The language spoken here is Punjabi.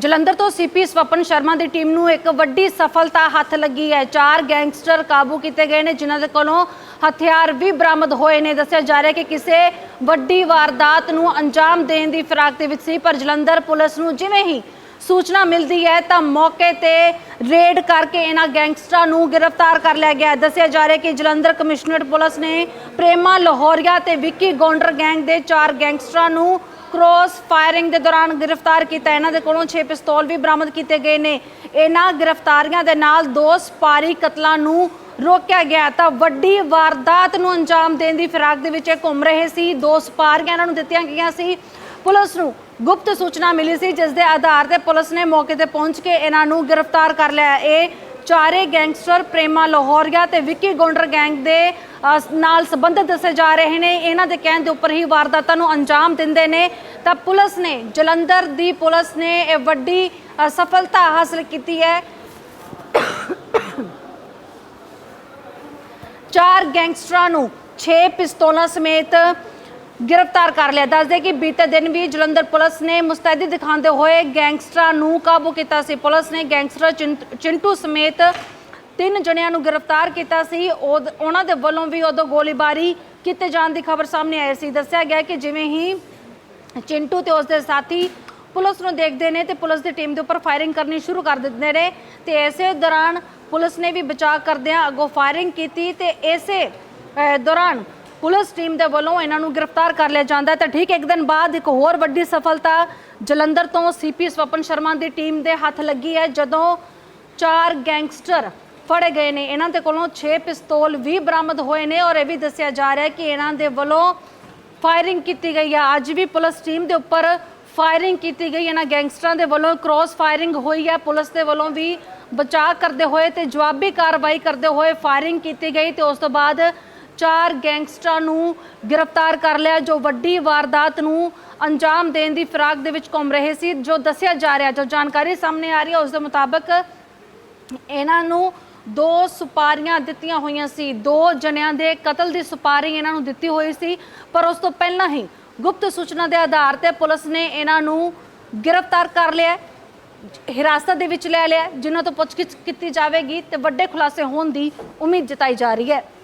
ਜਲੰਧਰ ਤੋਂ ਸੀਪੀ ਸਵਪਨ ਸ਼ਰਮਾ ਦੀ ਟੀਮ ਨੂੰ ਇੱਕ ਵੱਡੀ ਸਫਲਤਾ ਹੱਥ ਲੱਗੀ ਹੈ। ਚਾਰ ਗੈਂਗਸਟਰ ਕਾਬੂ ਕੀਤੇ ਗਏ ਨੇ, ਜਿਨ੍ਹਾਂ ਦੇ ਕੋਲੋਂ ਹਥਿਆਰ ਵੀ ਬਰਾਮਦ ਹੋਏ ਨੇ। ਦੱਸਿਆ ਜਾ ਰਿਹਾ ਕਿ ਕਿਸੇ ਵੱਡੀ ਵਾਰਦਾਤ ਨੂੰ ਅੰਜਾਮ ਦੇਣ ਦੀ ਫਿਰਾਕ ਦੇ ਵਿੱਚ ਸੀ, ਪਰ ਜਲੰਧਰ ਪੁਲਿਸ ਨੂੰ ਜਿਵੇਂ ਹੀ ਸੂਚਨਾ ਮਿਲਦੀ ਹੈ, ਤਾਂ ਮੌਕੇ ਤੇ ਰੇਡ ਕਰਕੇ ਇਹਨਾਂ ਗੈਂਗਸਟਰਾਂ ਨੂੰ ਗ੍ਰਿਫਤਾਰ ਕਰ ਲਿਆ ਗਿਆ ਦੱਸਿਆ ਜਾ ਰਿਹਾ ਕਿ ਜਲੰਧਰ ਕਮਿਸ਼ਨਰੇਟ ਪੁਲਿਸ ਨੇ ਪ੍ਰੇਮਾ ਲਾਹੌਰੀਆ ਤੇ ਵਿੱਕੀ ਗੌਂਡਰ ਗੈਂਗ ਦੇ ਚਾਰ ਗੈਂਗਸਟਰਾਂ ਨੂੰ ਕ੍ਰੋਸ ਫਾਇਰਿੰਗ ਦੇ ਦੌਰਾਨ ਗ੍ਰਿਫਤਾਰ ਕੀਤਾ। ਇਹਨਾਂ ਦੇ ਕੋਲੋਂ 6 ਪਿਸਤੌਲ ਵੀ ਬਰਾਮਦ ਕੀਤੇ ਗਏ ਨੇ। ਇਹਨਾਂ ਗ੍ਰਿਫਤਾਰੀਆਂ ਦੇ ਨਾਲ ਦੋ ਸਪਾਰੀ ਕਤਲਾਂ ਨੂੰ ਰੋਕਿਆ ਗਿਆ। ਤਾਂ ਵੱਡੀ ਵਾਰਦਾਤ ਨੂੰ ਅੰਜਾਮ ਦੇਣ ਦੀ ਫਿਰਾਕ ਦੇ ਵਿੱਚ ਇਹ ਘੁੰਮ ਰਹੇ ਸੀ। ਦੋ ਸਪਾਰੀਆਂ ਇਹਨਾਂ ਨੂੰ ਦਿੱਤੀਆਂ ਗਈਆਂ ਸੀ। ਪੁਲਿਸ ਨੂੰ ਗੁਪਤ ਸੂਚਨਾ ਮਿਲੀ ਸੀ, ਜਿਸ ਦੇ ਆਧਾਰ ਤੇ ਪੁਲਿਸ ਨੇ ਮੌਕੇ ਤੇ ਪਹੁੰਚ ਕੇ ਇਹਨਾਂ ਨੂੰ ਗ੍ਰਿਫਤਾਰ ਕਰ ਲਿਆ। ਇਹ ਚਾਰੇ ਗੈਂਗਸਟਰ ਪ੍ਰੇਮਾ ਲਾਹੌਰੀਆ ਤੇ ਵਿੱਕੀ ਗੌਂਡਰ ਗੈਂਗ ਦੇ ਨਾਲ ਸੰਬੰਧਿਤ ਦੱਸੇ ਜਾ ਰਹੇ ਨੇ। ਇਹਨਾਂ ਦੇ ਕਹਿਣ ਦੇ ਉੱਪਰ ਹੀ ਵਾਰਦਾਤਾਂ ਨੂੰ ਅੰਜਾਮ ਦਿੰਦੇ ਨੇ। ਤਾਂ ਪੁਲਿਸ ਨੇ, ਜਲੰਧਰ ਦੀ ਪੁਲਿਸ ਨੇ ਇਹ ਵੱਡੀ ਸਫਲਤਾ ਹਾਸਲ ਕੀਤੀ ਹੈ। ਚਾਰ ਗੈਂਗਸਟਰਾਂ ਨੂੰ 6 ਪਿਸਤੌਲਾਂ ਸਮੇਤ ਗ੍ਰਿਫਤਾਰ ਕਰ ਲਿਆ। ਦੱਸਦੇ ਕਿ ਬੀਤੇ ਦਿਨ ਵੀ ਜਲੰਧਰ ਪੁਲਿਸ ਨੇ ਮੁਸਤੈਦੀ ਦਿਖਾਉਂਦੇ ਹੋਏ ਗੈਂਗਸਟਰਾਂ ਨੂੰ ਕਾਬੂ ਕੀਤਾ ਸੀ। ਪੁਲਿਸ ਨੇ ਗੈਂਗਸਟਰ ਚਿੰਟ- ਚਿੰਟੂ ਸਮੇਤ ਤਿੰਨ ਜਣਿਆਂ ਨੂੰ ਗ੍ਰਿਫਤਾਰ ਕੀਤਾ ਸੀ। ਉਹ- ਉਹਨਾਂ ਦੇ ਵੱਲੋਂ ਵੀ ਉਦੋਂ ਗੋਲੀਬਾਰੀ ਕੀਤੇ ਜਾਣ ਦੀ ਖਬਰ ਸਾਹਮਣੇ ਆਈ ਸੀ। ਦੱਸਿਆ ਗਿਆ ਕਿ ਜਿਵੇਂ ਹੀ ਚਿੰਟੂ ਤੇ ਉਸਦੇ ਸਾਥੀ ਪੁਲਿਸ ਨੂੰ ਦੇਖਦੇ ਨੇ ਤੇ ਪੁਲਿਸ ਦੀ ਟੀਮ ਦੇ ਉੱਪਰ ਫਾਇਰਿੰਗ ਕਰਨੀ ਸ਼ੁਰੂ ਕਰ ਦਿੰਦੇ ਨੇ ਤੇ ਇਸੇ ਦੌਰਾਨ ਪੁਲਿਸ ਨੇ ਵੀ ਬਚਾਅ ਕਰਦਿਆਂ ਅੱਗੋਂ ਫਾਇਰਿੰਗ ਕੀਤੀ ਤੇ ਇਸੇ ਦੌਰਾਨ ਪੁਲਿਸ ਟੀਮ ਦੇ ਵੱਲੋਂ ਇਹਨਾਂ ਨੂੰ ਗ੍ਰਿਫਤਾਰ ਕਰ ਲਿਆ ਜਾਂਦਾ ਤਾਂ ਠੀਕ ਇੱਕ ਦਿਨ ਬਾਅਦ ਇੱਕ ਹੋਰ ਵੱਡੀ ਸਫਲਤਾ ਜਲੰਧਰ ਤੋਂ ਸੀਪੀ ਸਵਪਨ ਸ਼ਰਮਾ ਦੀ ਟੀਮ ਦੇ ਹੱਥ ਲੱਗੀ ਹੈ। ਜਦੋਂ ਚਾਰ ਗੈਂਗਸਟਰ ਫੜੇ ਗਏ ਨੇ, ਇਹਨਾਂ ਦੇ ਕੋਲੋਂ 6 ਪਿਸਤੌਲ ਵੀ ਬਰਾਮਦ ਹੋਏ ਨੇ ਔਰ ਇਹ ਵੀ ਦੱਸਿਆ ਜਾ ਰਿਹਾ ਹੈ ਕਿ ਇਹਨਾਂ ਦੇ ਵੱਲੋਂ ਫਾਇਰਿੰਗ ਕੀਤੀ ਗਈ ਹੈ। ਅੱਜ ਵੀ ਪੁਲਿਸ ਟੀਮ ਦੇ ਉੱਪਰ ਫਾਇਰਿੰਗ ਕੀਤੀ ਗਈ। ਇਹਨਾਂ ਗੈਂਗਸਟਰਾਂ ਦੇ ਵੱਲੋਂ ਕ੍ਰੋਸ ਫਾਇਰਿੰਗ ਹੋਈ ਹੈ। ਪੁਲਿਸ ਦੇ ਵੱਲੋਂ ਵੀ ਬਚਾਅ ਕਰਦੇ ਹੋਏ ਤੇ ਜਵਾਬੀ ਕਾਰਵਾਈ ਕਰਦੇ ਹੋਏ ਫਾਇਰਿੰਗ ਕੀਤੀ ਗਈ ਤੇ ਉਸ ਤੋਂ ਬਾਅਦ ਚਾਰ ਗੈਂਗਸਟਰਾਂ ਨੂੰ ਗ੍ਰਿਫਤਾਰ ਕਰ ਲਿਆ, ਜੋ ਵੱਡੀ ਵਾਰਦਾਤ ਨੂੰ ਅੰਜਾਮ ਦੇਣ ਦੀ ਫਿਰਾਕ ਦੇ ਵਿੱਚ ਘੁੰਮ ਰਹੇ ਸੀ। ਜੋ ਦੱਸਿਆ ਜਾ ਰਿਹਾ, ਜੋ ਜਾਣਕਾਰੀ ਸਾਹਮਣੇ ਆ ਰਹੀ ਹੈ, ਉਸ ਦੇ ਮੁਤਾਬਕ ਇਹਨਾਂ ਨੂੰ ਦੋ ਸੁਪਾਰੀਆਂ ਦਿੱਤੀਆਂ ਹੋਈਆਂ ਸੀ। ਦੋ ਜਣਿਆਂ ਦੇ ਕਤਲ ਦੀ ਸੁਪਾਰੀ ਇਹਨਾਂ ਨੂੰ ਦਿੱਤੀ ਹੋਈ ਸੀ, ਪਰ ਉਸ ਤੋਂ ਪਹਿਲਾਂ ਹੀ ਗੁਪਤ ਸੂਚਨਾ ਦੇ ਆਧਾਰ ਤੇ ਪੁਲਿਸ ਨੇ ਇਹਨਾਂ ਨੂੰ ਗ੍ਰਿਫਤਾਰ ਕਰ ਲਿਆ, ਹਿਰਾਸਤ ਦੇ ਵਿੱਚ ਲੈ ਲਿਆ, ਜਿਨ੍ਹਾਂ ਤੋਂ ਪੁੱਛਗਿੱਛ ਕੀਤੀ ਜਾਵੇਗੀ ਤੇ ਵੱਡੇ ਖੁਲਾਸੇ ਹੋਣ ਦੀ ਉਮੀਦ ਜਤਾਈ ਜਾ ਰਹੀ ਹੈ।